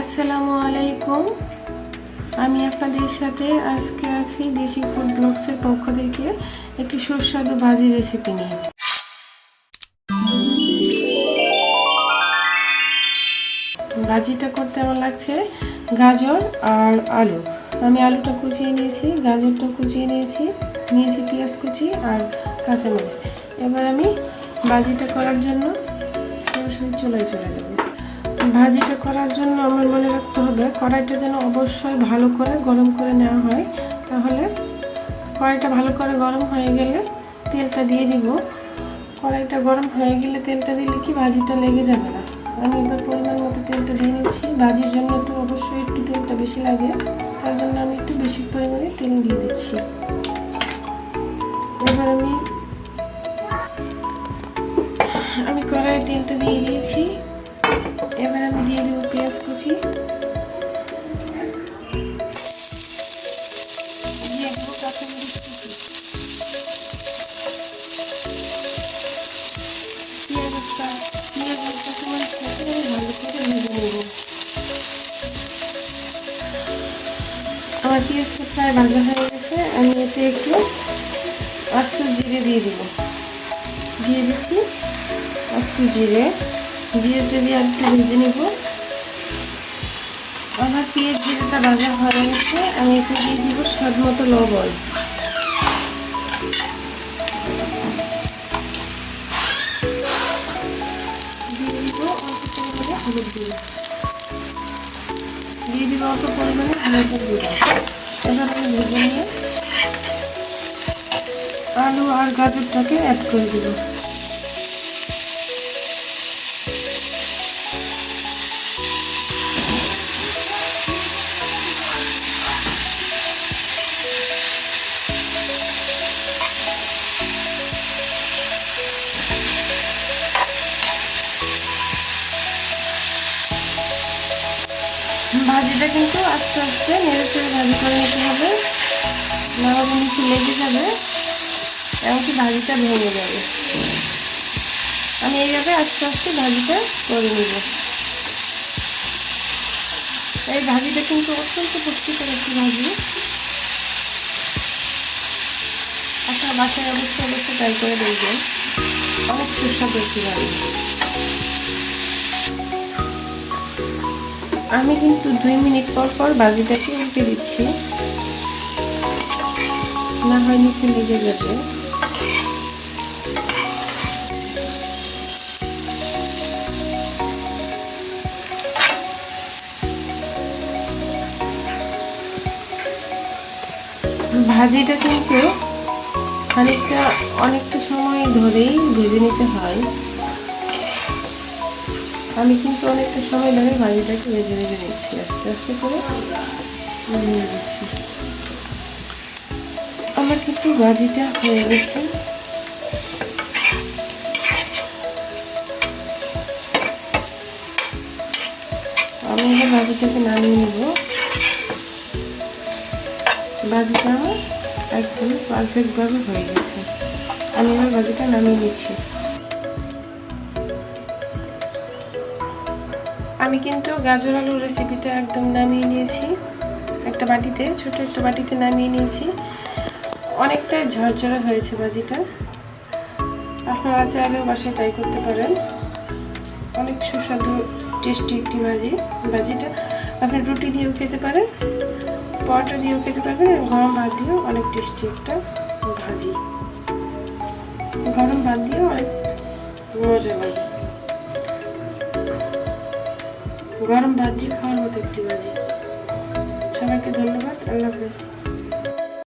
আসসালামু আলাইকুম। আমি আপনাদের সাথে আজকে আছি দেশি ফুড ব্লগসের পক্ষ থেকে একটি সুস্বাদু ভাজি রেসিপি নিয়ে। ভাজিটা করতে আমার লাগছে গাজর আর আলু। আমি আলুটা কুচিয়ে নিয়েছি, গাজরটা কুচিয়ে নিয়েছি নিয়েছি পেঁয়াজ কুচি আর কাঁচামরিচ। এবার আমি ভাজিটা করার জন্য সরাসরি চুলায় চলে যাব। ভাজিটা করার জন্য আমার মনে রাখতে হবে, কড়াইটা যেন অবশ্যই ভালো করে গরম করে নেওয়া হয়। তাহলে কড়াইটা ভালো করে গরম হয়ে গেলে তেলটা দিয়ে দিব। কড়াইটা গরম হয়ে গেলে তেলটা দিলে কি ভাজিটা লেগে যাবে না। আমি এবার পরিমাণ মতো তেলটা দিয়ে নিচ্ছি। ভাজির জন্য তো অবশ্যই একটু তেলটা বেশি লাগে। তার জন্য আমি একটু বেশি পরিমাণে তেল দিয়ে দিচ্ছি। এবার আমি আমি কড়াইয়ে তেলটা দিয়ে দিয়েছি। এবার আমি দিয়ে দেবো পেঁয়াজ কুচি। আমার পেঁয়াজটা প্রায় ভাজা হয়ে গেছে, আমি এতে একটু আস্ত জিরে দিয়ে দেব। দিয়ে দিচ্ছি আস্ত জিরে। দিয়ে আর একটু ভেজে নেব। আমার পেঁয়াজ জিরেটা ভাজা হয়ে গেছে, আমি এতে দিয়ে দিব স্বাদ মতো লবণ। দিয়ে দিব অল্প পরিমাণে হলুদ দিয়ে গুঁড়ো। এবার আমি ভেজে নিয়ে আলু আর গাজরটাকে অ্যাড করে দেবো। ভাজিটা কিন্তু আস্তে আস্তে নেড়ে চেড়ে ভাজি করে নিতে হবে। নাহলে নিচে লেগে যাবে। এমনকি ভাজিটা ভেঙে যাবে আমি এইভাবে আস্তে আস্তে ভাজিটা করে নেব। এই ভাজিটা কিন্তু অত্যন্ত পুষ্টিকর একটি ভাজি। আপনার বাসায় অবশ্যই অবশ্যই ট্রাই করে দেখবেন। অনেক সুস্বাদু একটি ভাজি। আমি কিন্তু দুই মিনিট পর পর বাজিটাকে উল্টে দিচ্ছি। না হয় নিচে লেগে যাবে। ভাজিটা কিন্তু খানিকটা, অনেকটা সময় ধরেই ভেজে নিতে হয়। আমি কিন্তু অনেকটা সময় ধরে ভাজিটাকে ভেজে ভেজে নিচ্ছি আস্তে আস্তে করে নিয়ে দিচ্ছি। আমার কিন্তু ভাজিটা হয়ে গেছে। আমি এবার ভাজিটাকে নামিয়ে নেব। ভাজিটা আমার একদম পারফেক্টভাবে হয়ে গেছে। আমি এবার ভাজিটা নামিয়ে নিচ্ছি। আমি কিন্তু গাজর আলুর রেসিপিটা একদম নামিয়ে নিয়েছি। একটা বাটিতে ছোট একটা বাটিতে নামিয়ে নিয়েছি। অনেকটাই ঝরঝরে হয়েছে ভাজিটা আপনারা চাইলেও বাসায় ট্রাই করতে পারেন। অনেক সুস্বাদু টেস্টি একটি ভাজি ভাজিটা আপনি রুটি দিয়েও খেতে পারেন, পরোটা দিয়েও খেতে পারবেন গরম ভাত দিয়েও অনেক টেস্টি একটা ভাজি। গরম ভাত দিয়েও অনেক মজা লাগে। গরম ভাত দিয়ে খাওয়ার মতো একটি ভাজি সবাইকে ধন্যবাদ আল্লাহ হাফেজ।